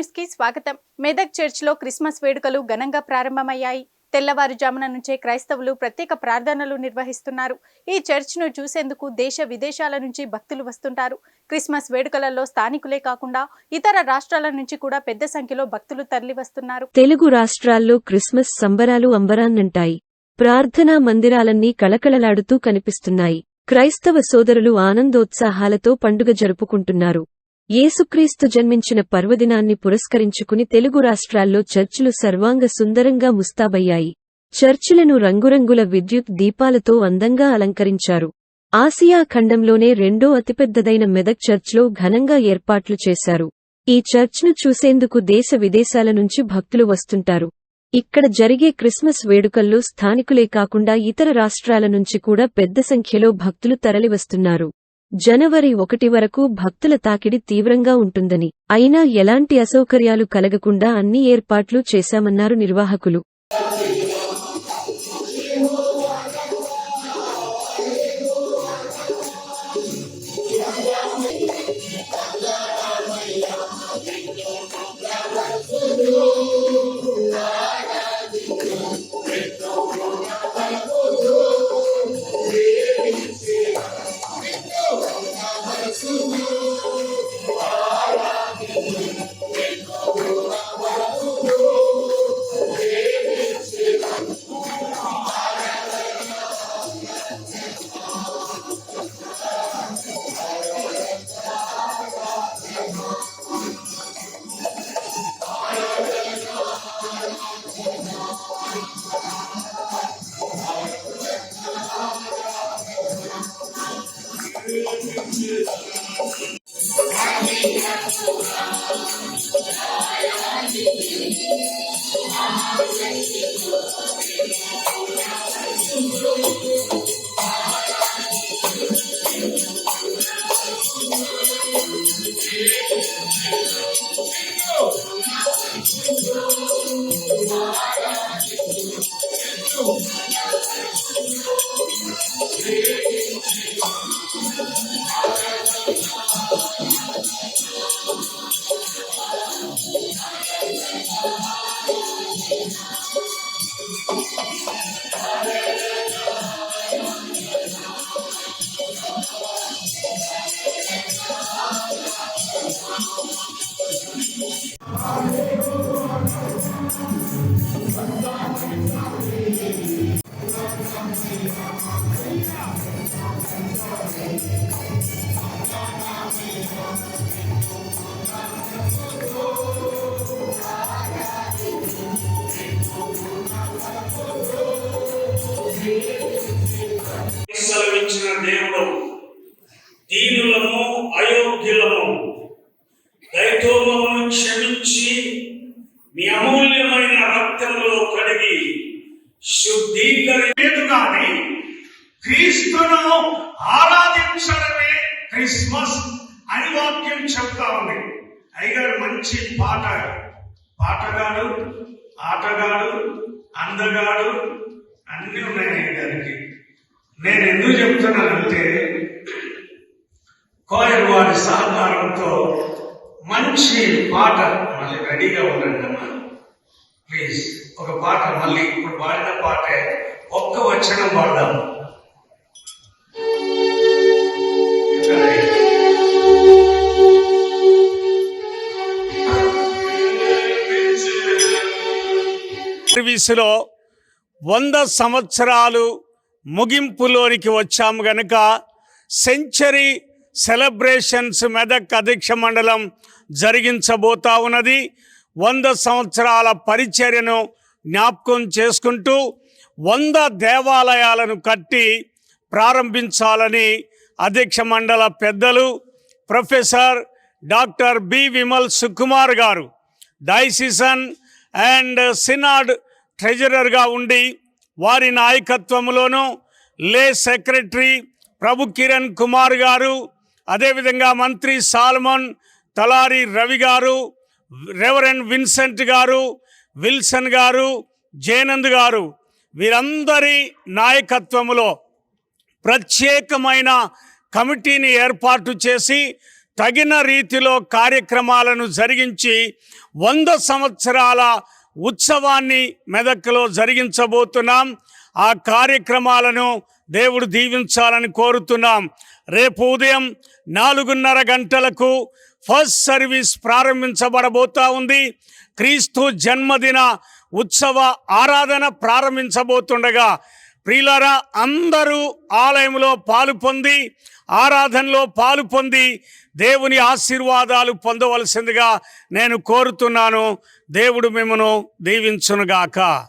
న్యూస్కి స్వాగతం. మెదక్ చర్చ్లో క్రిస్మస్ వేడుకలు ఘనంగా ప్రారంభమయ్యాయి. తెల్లవారుజామున నుంచే క్రైస్తవులు ప్రత్యేక ప్రార్థనలు నిర్వహిస్తున్నారు. ఈ చర్చ్ను చూసేందుకు దేశ విదేశాల నుంచి భక్తులు వస్తుంటారు. క్రిస్మస్ వేడుకలలో స్థానికులే కాకుండా ఇతర రాష్ట్రాల నుంచి కూడా పెద్ద సంఖ్యలో భక్తులు తరలివస్తున్నారు. తెలుగు రాష్ట్రాల్లో క్రిస్మస్ సంబరాలు అంబరాన్నంటాయి. ప్రార్థనా మందిరాలన్నీ కళకళలాడుతూ కనిపిస్తున్నాయి. క్రైస్తవ సోదరులు ఆనందోత్సాహాలతో పండుగ జరుపుకుంటున్నారు. యేసుక్రీస్తు జన్మించిన పర్వదినాన్ని పురస్కరించుకుని తెలుగు రాష్ట్రాల్లో చర్చిలు సర్వాంగ సుందరంగా ముస్తాబయ్యాయి. చర్చిలను రంగురంగుల విద్యుత్ దీపాలతో అందంగా అలంకరించారు. ఆసియా ఖండంలోనే రెండో అతిపెద్దదైన మెదక్ చర్చ్లో ఘనంగా ఏర్పాట్లు చేశారు. ఈ చర్చ్ను చూసేందుకు దేశ విదేశాల నుంచి భక్తులు వస్తుంటారు. ఇక్కడ జరిగే క్రిస్మస్ వేడుకల్లో స్థానికులే కాకుండా ఇతర రాష్ట్రాల నుంచి కూడా పెద్ద సంఖ్యలో భక్తులు తరలివస్తున్నారు. జనవరి ఒకటి వరకు భక్తుల తాకిడి తీవ్రంగా ఉంటుందని. అయినా ఎలాంటి అసౌకర్యాలు కలగకుండా అన్ని ఏర్పాట్లు చేశామన్నారు నిర్వాహకులు. Oh, I'm Oh. దేవుడు దీనులను అయోగ్యులను దైతోమమును క్షమించి మీ అమూల్యమైన రక్తంలో కడిగి శుద్ధీకరించలేదు కానీ క్రీస్తును ఆరాధించడమే క్రిస్మస్ అని వాక్యం చెప్తా ఉంది. అయ్యగారు మంచి పాట. పాటగాడు ఆటగాడు అందగాడు అన్ని ఉన్నాయి అయ్యగారికి. నేను ఎందుకు చెప్తున్నానంటే కోయర్ వారి సహకారంతో మంచి పాట మళ్ళీ రెడీగా ఉండండి అమ్మా ప్లీజ్ ఒక పాట మళ్ళీ ఇప్పుడు పాడిన పాటే ఒక్క వచనం పాడదాం సర్వీసులో వంద సంవత్సరాలు ముగింపులోనికి వచ్చాము గనుక సెంచరీ సెలబ్రేషన్స్ మెదక్ అధ్యక్ష మండలం జరిగించబోతా ఉన్నది. వంద సంవత్సరాల పరిచర్యను జ్ఞాపకం చేసుకుంటూ వంద దేవాలయాలను కట్టి ప్రారంభించాలని అధ్యక్ష మండల పెద్దలు professor doctor B Vimal Sukumar garu diocesan and synod ట్రెజరర్గా ఉండి వారి నాయకత్వంలోనూ లే సెక్రటరీ ప్రభు కిరణ్ కుమార్ గారు అదేవిధంగా మంత్రి సాల్మన్ తలారి రవి గారు రెవరెండ్ విన్సెంట్ గారు విల్సన్ గారు జయనంద్ గారు వీరందరి నాయకత్వంలో ప్రత్యేకమైన కమిటీని ఏర్పాటు చేసి తగిన రీతిలో కార్యక్రమాలను జరిగించి వంద సంవత్సరాల ఉత్సవాన్ని మెదక్లో జరిగించబోతున్నాం. ఆ కార్యక్రమాలను దేవుడు దీవించాలని కోరుతున్నాం. రేపు ఉదయం నాలుగున్నర గంటలకు ఫస్ట్ సర్వీస్ ప్రారంభించబడబోతా ఉంది. క్రీస్తు జన్మదిన ఉత్సవ ఆరాధన ప్రారంభించబోతుండగా ప్రియులారా అందరూ ఆలయంలో పాలు పొంది ఆరాధనలో పాలు పొంది దేవుని ఆశీర్వాదాలు పొందవలసిందిగా నేను కోరుతున్నాను. దేవుడు మిమ్మను దీవించునుగాక.